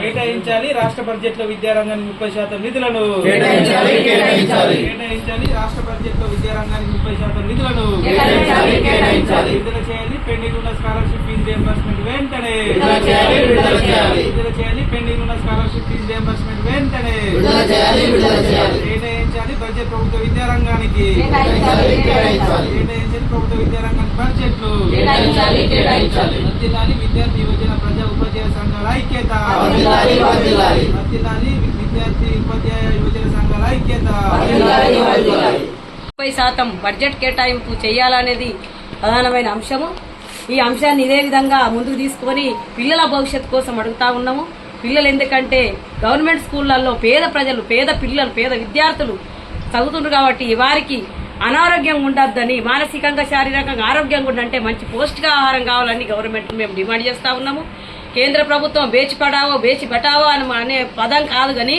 కేటాయించాలి. రాష్ట్ర బడ్జెట్లో విద్యారంగానికి ముప్పై శాతం నిధులను కేటాయించాలి, రాష్ట్ర బడ్జెట్లో విద్యారంగానికి ముప్పై శాతం నిధులను. విడుదల చేయాలి. పెండింగ్ ఉన్న స్కాలర్షిప్ ఫీజు రియంబర్స్మెంట్ వెంటనే. విడుదల చేయాలి పెండింగ్ ఉన్న స్కాలర్షిప్ ఫీజు రియంబర్స్మెంట్ వెంటనే బడ్జెట్ ప్రభుత్వ విద్యారంగానికి కేటాయించాలి, ప్రభుత్వ విద్యారంగానికి బడ్జెట్లు. వర్ధిల్లాలి విద్యార్థి యువజన ప్రజా ఉపాధ్యాయ సంఘాల ఐక్యత. వర్ధిల్లాలి విద్యార్థి ఉపాధ్యాయ యువజన సంఘాల ఐక్యత. ముప్పై శాతం బడ్జెట్ కేటాయింపు చేయాలనేది ప్రధానమైన అంశము ఈ అంశాన్ని ఇదే విధంగా ముందుకు తీసుకొని పిల్లల భవిష్యత్తు కోసం అడుగుతా ఉన్నాము పిల్లలు ఎందుకంటే గవర్నమెంట్ స్కూళ్ళల్లో పేద ప్రజలు పేద పిల్లలు పేద విద్యార్థులు చదువుతుండ్రు కాబట్టి వారికి అనారోగ్యం ఉండద్దని మానసికంగా శారీరకంగా ఆరోగ్యంగా ఉండంటే మంచి పౌష్టికాహారం కావాలని గవర్నమెంట్ మేము డిమాండ్ చేస్తూ ఉన్నాము. కేంద్ర ప్రభుత్వం బేచి పడావో బేచి బటావో అని అనే పదం కాదు కానీ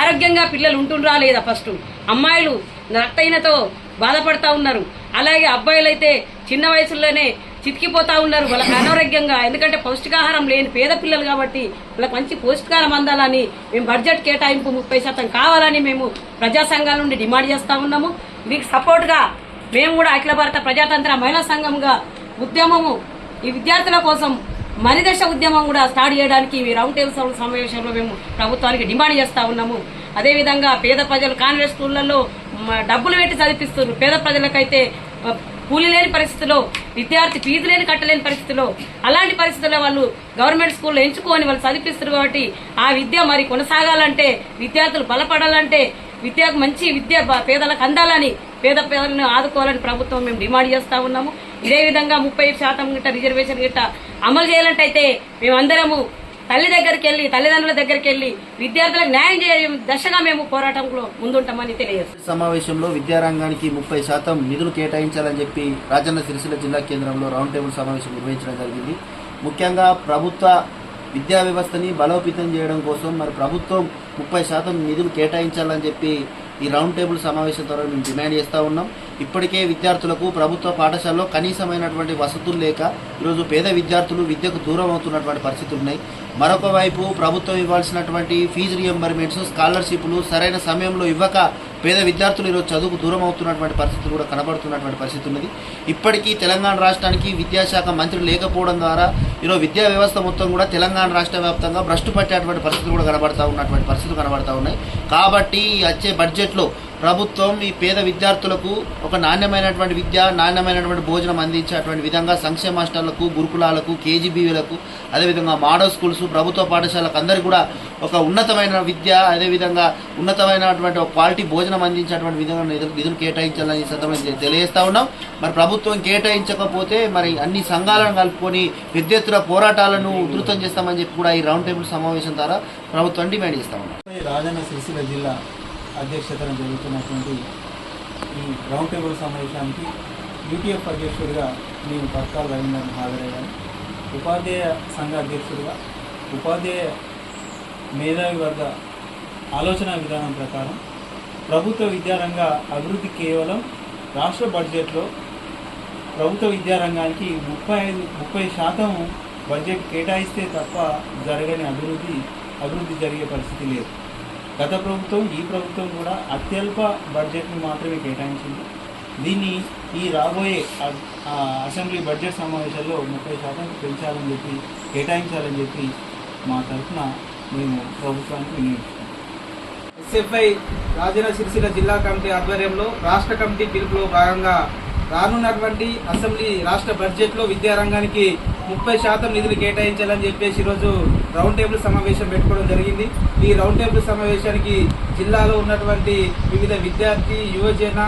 ఆరోగ్యంగా పిల్లలు ఉంటుండ్రా లేదా ఫస్ట్? అమ్మాయిలు రక్తహీనతో బాధపడతా ఉన్నారు. అలాగే అబ్బాయిలు అయితే చిన్న వయసులోనే చితికిపోతా ఉన్నారు. వాళ్ళకి అనారోగ్యంగా. ఎందుకంటే పౌష్టికాహారం లేని పేద పిల్లలు కాబట్టి వాళ్ళకి మంచి పౌష్టికాహారం అందాలని మేము బడ్జెట్ కేటాయింపు ముప్పై శాతం కావాలని మేము ప్రజా సంఘాల నుండి డిమాండ్ చేస్తూ ఉన్నాము. మీకు సపోర్ట్గా మేము కూడా అఖిల భారత ప్రజాతంత్ర మహిళా సంఘంగా ఉద్యమము ఈ విద్యార్థుల కోసం మరిదశ ఉద్యమం కూడా స్టార్ట్ చేయడానికి ఈ రౌండ్ టేబుల్ సమావేశంలో మేము ప్రభుత్వానికి డిమాండ్ చేస్తూ ఉన్నాము. అదేవిధంగా పేద ప్రజలు కాన్వెంట్ స్కూళ్ళలో డబ్బులు పెట్టి చదివిస్తున్నారు పేద ప్రజలకైతే కూలీ లేని పరిస్థితిలో విద్యార్థి ఫీజు లేని కట్టలేని పరిస్థితిలో అలాంటి పరిస్థితుల్లో వాళ్ళు గవర్నమెంట్ స్కూల్లో ఎంచుకొని వాళ్ళు చదివిస్తారు కాబట్టి ఆ విద్య మరి కొనసాగాలంటే విద్యార్థులు బలపడాలంటే విద్యకు మంచి విద్య పేదలకు అందాలని పేద పేదలను ఆదుకోవాలని ప్రభుత్వం మేము డిమాండ్ చేస్తా ఉన్నాము. ఇదే విధంగా ముప్పై శాతం గిట్ట రిజర్వేషన్ గిట్ట అమలు చేయాలంటే మేమందరము తల్లి దగ్గరికి వెళ్ళి తల్లిదండ్రుల దగ్గరికి వెళ్ళి విద్యార్థులకు న్యాయం చేయ దశగా మేము పోరాటంలో ముందుంటామని తెలియజేస్తాం సమావేశంలో విద్యారంగానికి ముప్పై శాతం నిధులు కేటాయించాలని చెప్పి రాజన్న సిరిసిల్ల జిల్లా కేంద్రంలో రౌండ్ టేబుల్ సమావేశం నిర్వహించడం జరిగింది. ముఖ్యంగా ప్రభుత్వ విద్యా వ్యవస్థని బలోపేతం చేయడం కోసం మరి ప్రభుత్వం ముప్పై శాతం నిధులు కేటాయించాలని చెప్పి ఈ రౌండ్ టేబుల్ సమావేశం ద్వారా మేము డిమాండ్ చేస్తూ ఉన్నాం. ఇప్పటికే విద్యార్థులకు ప్రభుత్వ పాఠశాలలో కనీసమైనటువంటి వసతులు లేక ఈరోజు పేద విద్యార్థులు విద్యకు దూరం అవుతున్నటువంటి పరిస్థితులు ఉన్నాయి. మరొక వైపు ప్రభుత్వం ఇవ్వాల్సినటువంటి ఫీజు రియంబర్మెంట్స్ స్కాలర్షిప్లు సరైన సమయంలో ఇవ్వక పేద విద్యార్థులు ఈరోజు చదువుకు దూరం అవుతున్నటువంటి పరిస్థితులు కూడా కనబడుతున్నటువంటి పరిస్థితి ఉన్నది. ఇప్పటికీ తెలంగాణ రాష్ట్రానికి విద్యాశాఖ మంత్రి లేకపోవడం ద్వారా ఈరోజు విద్యా వ్యవస్థ మొత్తం కూడా తెలంగాణ రాష్ట్ర వ్యాప్తంగా భ్రష్టు పట్టేటువంటి పరిస్థితులు కూడా కనబడతా ఉన్నటువంటి పరిస్థితులు కనబడతా ఉన్నాయి. కాబట్టి వచ్చే బడ్జెట్లో ప్రభుత్వం ఈ పేద విద్యార్థులకు ఒక నాణ్యమైనటువంటి విద్య నాణ్యమైనటువంటి భోజనం అందించేటువంటి విధంగా సంక్షేమ హాస్టళ్ళకు గురుకులాలకు కేజీబీవీలకు అదేవిధంగా మోడల్ స్కూల్స్ ప్రభుత్వ పాఠశాలకు అందరికీ కూడా ఒక ఉన్నతమైన విద్య అదేవిధంగా ఉన్నతమైనటువంటి ఒక క్వాలిటీ భోజనం అందించేటువంటి విధంగా నిధులు కేటాయించాలని సందర్భంగా తెలియజేస్తూ ఉన్నాం. మరి ప్రభుత్వం కేటాయించకపోతే మరి అన్ని సంఘాలను కలుపుకొని పెద్ద ఎత్తున పోరాటాలను ఉధృతం చేస్తామని చెప్పి కూడా ఈ రౌండ్ టేబుల్ సమావేశం ద్వారా ప్రభుత్వం డిమాండ్ చేస్తా ఉన్నాం. రాజన్న సిరిసిల్ల జిల్లా అధ్యక్షతన జరుగుతున్నటువంటి ఈ రౌండ్ టేబుల్ సమావేశానికి యూటీఎఫ్ అధ్యక్షుడిగా నేను పథకాల రవీంద్రన్ హాజరయ్యాను. ఉపాధ్యాయ సంఘ అధ్యక్షుడిగా ఉపాధ్యాయ మేధావి వర్గ ఆలోచన విధానం ప్రకారం ప్రభుత్వ విద్యారంగ అభివృద్ధి కేవలం రాష్ట్ర బడ్జెట్లో ప్రభుత్వ విద్యారంగానికి ముప్పై ఐదు ముప్పై శాతం బడ్జెట్ కేటాయిస్తే తప్ప జరగని అభివృద్ధి అభివృద్ధి జరిగే పరిస్థితి లేదు. గత ప్రభుత్వం ఈ ప్రభుత్వం కూడా అత్యల్ప బడ్జెట్ను మాత్రమే కేటాయించింది. దీన్ని ఈ రాబోయే ఆ అసెంబ్లీ బడ్జెట్ సమావేశాల్లో ముప్పై శాతం పెంచాలని చెప్పి కేటాయించాలని చెప్పి మా తరఫున మేము ప్రభుత్వానికి వినియోగిస్తాం ఎస్ఎఫ్ఐ రాజన సిరిసిల్ల జిల్లా కమిటీ ఆధ్వర్యంలో రాష్ట్ర కమిటీ పిలుపులో భాగంగా రానున్నటువంటి అసెంబ్లీ రాష్ట్ర బడ్జెట్లో విద్యారంగానికి ముప్పై శాతం నిధులు కేటాయించాలని చెప్పేసి ఈరోజు రౌండ్ టేబుల్ సమావేశం పెట్టుకోవడం జరిగింది. ఈ రౌండ్ టేబుల్ సమావేశానికి జిల్లాలో ఉన్నటువంటి వివిధ విద్యార్థి యువజన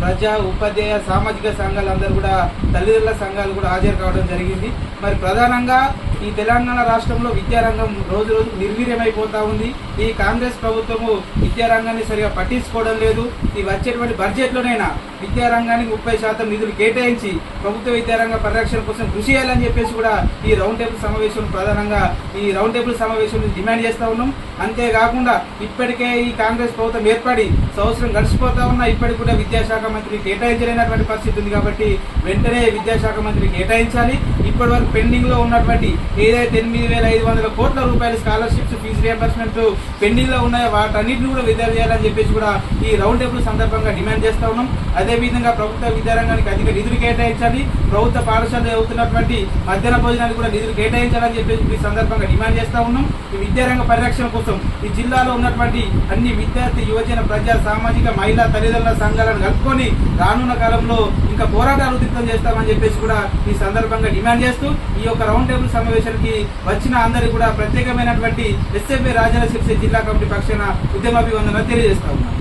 ప్రజా ఉపాధ్యాయ సామాజిక సంఘాలందరూ కూడా తల్లిదండ్రుల సంఘాలు కూడా హాజరు కావడం జరిగింది. మరి ప్రధానంగా ఈ తెలంగాణ రాష్ట్రంలో విద్యారంగం రోజు రోజు నిర్వీర్యమైపోతా ఉంది. ఈ కాంగ్రెస్ ప్రభుత్వము విద్యారంగాన్ని సరిగా పట్టించుకోవడం లేదు. ఈ వచ్చేటువంటి బడ్జెట్లోనైనా విద్యారంగానికి ముప్పై శాతం నిధులు కేటాయించి ప్రభుత్వ విద్యారంగ పరిరక్షణ కోసం కృషి చేయాలని చెప్పేసి కూడా ఈ రౌండ్ టేబుల్ సమావేశం ప్రధానంగా ఈ రౌండ్ టేబుల్ సమావేశం డిమాండ్ చేస్తా ఉన్నాం. అంతేకాకుండా ఇప్పటికే ఈ కాంగ్రెస్ ప్రభుత్వం ఏర్పడి సంవత్సరం గడిచిపోతా ఉన్నా ఇప్పటికి కూడా విద్యాశాఖ మంత్రి కేటాయించలేనటువంటి పరిస్థితి ఉంది కాబట్టి వెంటనే విద్యాశాఖ మంత్రి కేటాయించాలి. ఇప్పటి వరకు పెండింగ్లో ఉన్నటువంటి ఏదైతే ఎనిమిది వేల ఐదు వందల కోట్ల రూపాయల స్కాలర్షిప్స్ ఫీజు రియంబర్స్మెంట్ పెండింగ్లో ఉన్నాయో వాటన్నిటిని కూడా విడుదల చేయాలని చెప్పేసి కూడా ఈ రౌండ్ టేబుల్ సందర్భంగా డిమాండ్ చేస్తా ఉన్నాం. అదేవిధంగా ప్రభుత్వ విద్యారంగానికి అధిక నిధులు కేటాయించాలి. ప్రభుత్వ పాఠశాలలో చదువుతున్నటువంటి మధ్యాహ్న భోజనానికి కూడా నిధులు కేటాయించాలని చెప్పేసి ఈ సందర్భంగా డిమాండ్ చేస్తా ఉన్నాం. ఈ విద్యారంగ పరిరక్షణ కోసం ఈ జిల్లాలో ఉన్నటువంటి అన్ని విద్యార్థి యువజన ప్రజా సామాజిక మహిళా తల్లిదండ్రుల సంఘాలను కలుపుకొని రానున్న కాలంలో ఇంకా పోరాటాలు ఉద్రిక్తం చేస్తామని చెప్పేసి కూడా ఈ సందర్భంగా డిమాండ్ చేస్తూ ఈ యొక్క రౌండ్ టేబుల్ సమావేశానికి వచ్చిన అందరికీ కూడా ప్రత్యేకమైనటువంటి ఎస్ఎఫ్ఐ రాజన్న శిర్సే జిల్లా కమిటీ పక్షాన ఉద్యమాభివందన తెలియజేస్తా ఉన్నాం.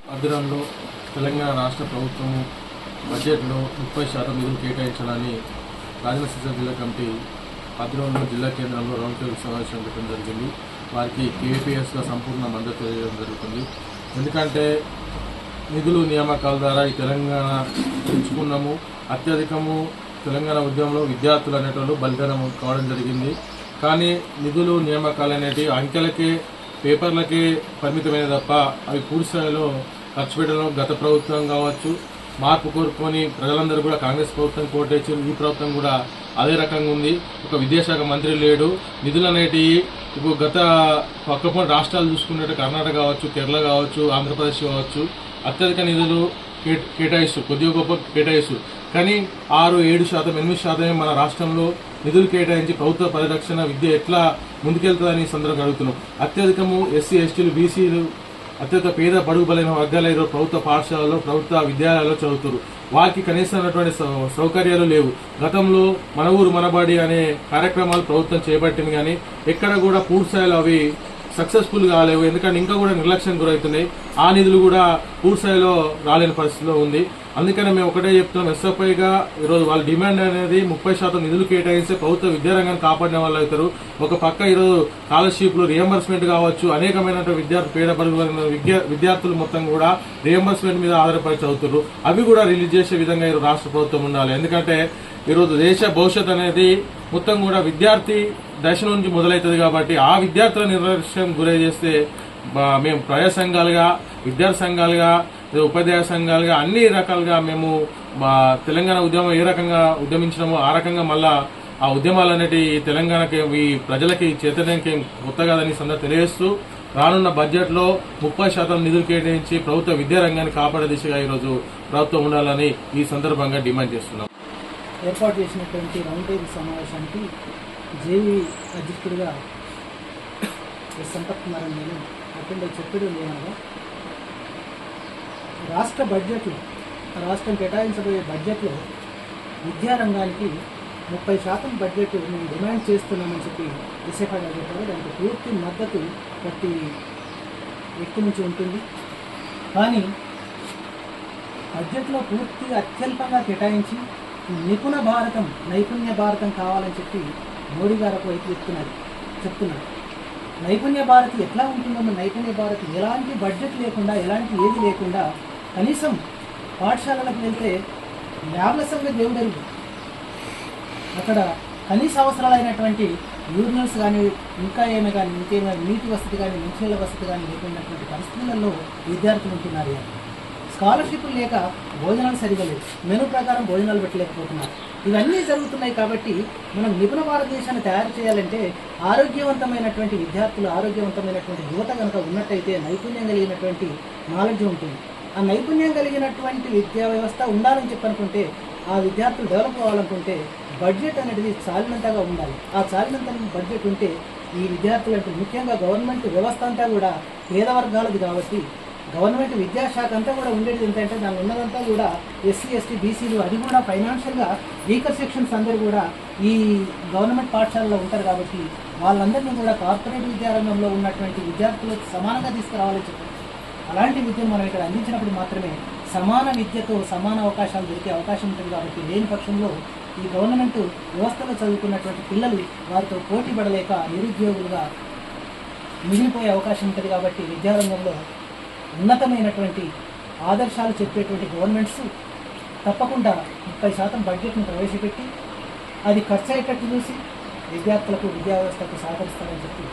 తెలంగాణ రాష్ట్ర ప్రభుత్వము బడ్జెట్లో ముప్పై శాతం నిధులు కేటాయించాలని రాజన సిరిసిల్ల జిల్లా కమిటీ ఆధ్వర్యంలో జిల్లా కేంద్రంలో రౌండ్ టేబుల్ సమావేశం పెట్టడం జరిగింది. వారికి కేపీఎస్గా సంపూర్ణ మద్దతు చేయడం జరుగుతుంది. ఎందుకంటే నిధులు నియామకాల ద్వారా ఈ తెలంగాణ ఎంచుకున్నాము అత్యధికము తెలంగాణ ఉద్యమంలో విద్యార్థులు అనేటోళ్ళు బలిదానం కావడం జరిగింది. కానీ నిధులు నియామకాలు అనేటివి అంకెలకే పేపర్లకే పరిమితమైన తప్ప అవి పూర్తి స్థాయిలో ఖర్చు పెట్టడం గత ప్రభుత్వం కావచ్చు మార్పు కోరుకొని ప్రజలందరూ కూడా కాంగ్రెస్ ప్రభుత్వం కోటేసారు ఈ ప్రభుత్వం కూడా అదే రకంగా ఉంది. ఒక విద్యాశాఖ మంత్రి లేడు. నిధులు అనేటివి ఇప్పుడు గత పక్కపొంటి రాష్ట్రాలు చూసుకున్నట్టు కర్ణాటక కావచ్చు కేరళ కావచ్చు ఆంధ్రప్రదేశ్ కావచ్చు అత్యధిక నిధులు కే- కేటాయిస్తూ కొద్దిగా గొప్ప కేటాయిస్తూ. కానీ ఆరు ఏడు శాతం ఎనిమిది శాతమే మన రాష్ట్రంలో నిధులు కేటాయించి ప్రభుత్వ పరిరక్షణ విద్య ఎట్లా ముందుకెళ్తుందని సందర్భంగా అడుగుతున్నాం. అత్యధికము ఎస్సీ ఎస్టీలు బీసీలు అత్యంత పేద బడుగు బలైన వర్గాల ప్రభుత్వ పాఠశాలలో ప్రభుత్వ విద్యాలయాల్లో చదువుతారు. వారికి కనీసమైనటువంటి సౌకర్యాలు లేవు. గతంలో మన ఊరు మనబడి అనే కార్యక్రమాలు ప్రభుత్వం చేపట్టింది కానీ ఎక్కడ కూడా పూర్తి స్థాయిలో అవి సక్సెస్ఫుల్ కాలేవు ఎందుకంటే ఇంకా కూడా నిర్లక్ష్యం గురవుతున్నాయి. ఆ నిధులు కూడా పూర్తిస్థాయిలో రాలేని పరిస్థితిలో ఉంది. అందుకనే మేము ఒకటే చెప్తున్నాం. ఎస్ఎఫ్ఐగా ఈరోజు వాళ్ళ డిమాండ్ అనేది ముప్పై శాతం నిధులు కేటాయిస్తే ప్రభుత్వ విద్యారంగాన్ని కాపాడిన వాళ్ళు అవుతారు. ఒక పక్క ఈరోజు స్కాలర్షిప్లు రియంబర్స్మెంట్ కావచ్చు అనేకమైన విద్యార్థి పేద పరుగులైన విద్యా విద్యార్థులు మొత్తం కూడా రియంబర్స్మెంట్ మీద ఆధారపడి చదువుతారు అవి కూడా రిలీజ్ చేసే విధంగా ఈరోజు రాష్ట్ర ప్రభుత్వం ఉండాలి. ఎందుకంటే ఈరోజు దేశ భవిష్యత్ అనేది మొత్తం కూడా విద్యార్థి దశ నుంచి మొదలవుతుంది కాబట్టి ఆ విద్యార్థుల నిర్లక్ష్యం గురై చేస్తే మేము ప్రజా సంఘాలుగా విద్యార్థి సంఘాలుగా ఉపాధ్యాయ సంఘాలుగా అన్ని రకాలుగా మేము మా తెలంగాణ ఉద్యమం ఏ రకంగా ఉద్యమించినామో ఆ రకంగా మళ్ళా ఆ ఉద్యమాలు అనేటి తెలంగాణకి ఈ ప్రజలకి చైతన్యానికి కొత్త కాదని ఈ తెలియజేస్తూ రానున్న బడ్జెట్లో ముప్పై శాతం నిధులు కేటాయించి ప్రభుత్వ విద్యారంగాన్ని కాపాడే దిశగా ఈరోజు ప్రభుత్వం ఉండాలని ఈ సందర్భంగా డిమాండ్ చేస్తున్నాం. ఏర్పాటు చేసినటువంటి రౌండ్ టేబుల్ సమావేశానికి జేవీ అధ్యక్షుడిగా ఎస్ సంపత్ కుమార్ నేను అటెండ్ అయి చెప్పడం లేనగా రాష్ట్ర బడ్జెట్లో రాష్ట్రం కేటాయించబోయే బడ్జెట్లో విద్యారంగానికి ముప్పై శాతం బడ్జెట్ మేము డిమాండ్ చేస్తున్నామని చెప్పి విశాఖ గారు చెప్పారు. దానికి పూర్తి మద్దతు ప్రతి వ్యక్తి నుంచి ఉంటుంది. కానీ బడ్జెట్లో పూర్తి అత్యల్పంగా కేటాయించి నిపుణ భారతం నైపుణ్య భారతం కావాలని చెప్పి మోడీ గారు ఒకవైపు చెప్తున్నారు చెప్తున్నారు. నైపుణ్య భారతి ఎట్లా ఉంటుందో నైపుణ్య భారతి ఎలాంటి బడ్జెట్ లేకుండా ఎలాంటి ఏది లేకుండా కనీసం పాఠశాలలకు వెళ్తే ల్యాబ్ల సంగతి దేవుడెరుగు అక్కడ కనీస అవసరాలైనటువంటి యూరినల్స్ కానీ ఇంకా ఏమైనా కానీ ఇంకేమైనా నీటి వసతి కానీ మంచినీళ్ళ వసతి కానీ లేకున్నటువంటి పరిస్థితులలో విద్యార్థులు ఉంటున్నారు. స్కాలర్షిప్లు లేక భోజనాలు సరిగా లేవు. మెనూ ప్రకారం భోజనాలు పెట్టలేకపోతున్నారు. ఇవన్నీ జరుగుతున్నాయి కాబట్టి మనం నిపుణ భారతదేశాన్ని తయారు చేయాలంటే ఆరోగ్యవంతమైనటువంటి విద్యార్థులు ఆరోగ్యవంతమైనటువంటి యువత కనుక ఉన్నట్టయితే నైపుణ్యం కలిగినటువంటి నాలెడ్జ్ ఉంటుంది. ఆ నైపుణ్యం కలిగినటువంటి విద్యా వ్యవస్థ ఉండాలని చెప్పనుకుంటే ఆ విద్యార్థులు డెవలప్ అవ్వాలనుకుంటే బడ్జెట్ అనేది చాలినంతగా ఉండాలి. ఆ చాలినంత బడ్జెట్ ఉంటే ఈ విద్యార్థులంటే ముఖ్యంగా గవర్నమెంట్ వ్యవస్థ అంతా కూడా పేద వర్గాలది కాబట్టి గవర్నమెంట్ విద్యాశాఖ అంతా కూడా ఉండేది ఏంటంటే దాని ఉన్నదంతా కూడా ఎస్సీ ఎస్టీ బీసీలు అది కూడా ఫైనాన్షియల్గా వీకర్ సెక్షన్స్ అందరూ కూడా ఈ గవర్నమెంట్ పాఠశాలలో ఉంటారు కాబట్టి వాళ్ళందరినీ కూడా కార్పొరేట్ విద్యారంగంలో ఉన్నటువంటి విద్యార్థులకు సమానంగా తీసుకురావాలని చెప్పారు. అలాంటి విద్యను మనం ఇక్కడ అందించినప్పుడు మాత్రమే సమాన విద్యతో సమాన అవకాశాలు దొరికే అవకాశం ఉంటుంది కాబట్టి లేని పక్షంలో ఈ గవర్నమెంట్ వ్యవస్థలో చదువుకున్నటువంటి పిల్లలు వారితో పోటీ పడలేక నిరుద్యోగులుగా మిగిలిపోయే అవకాశం ఉంటుంది కాబట్టి విద్యారంగంలో ఉన్నతమైనటువంటి ఆదర్శాలు చెప్పేటువంటి గవర్నమెంట్స్ తప్పకుండా ముప్పై శాతం బడ్జెట్ను ప్రవేశపెట్టి అది ఖర్చు అయ్యేటట్టు చూసి విద్యార్థులకు విద్యా వ్యవస్థకు సహకరిస్తారని చెప్పి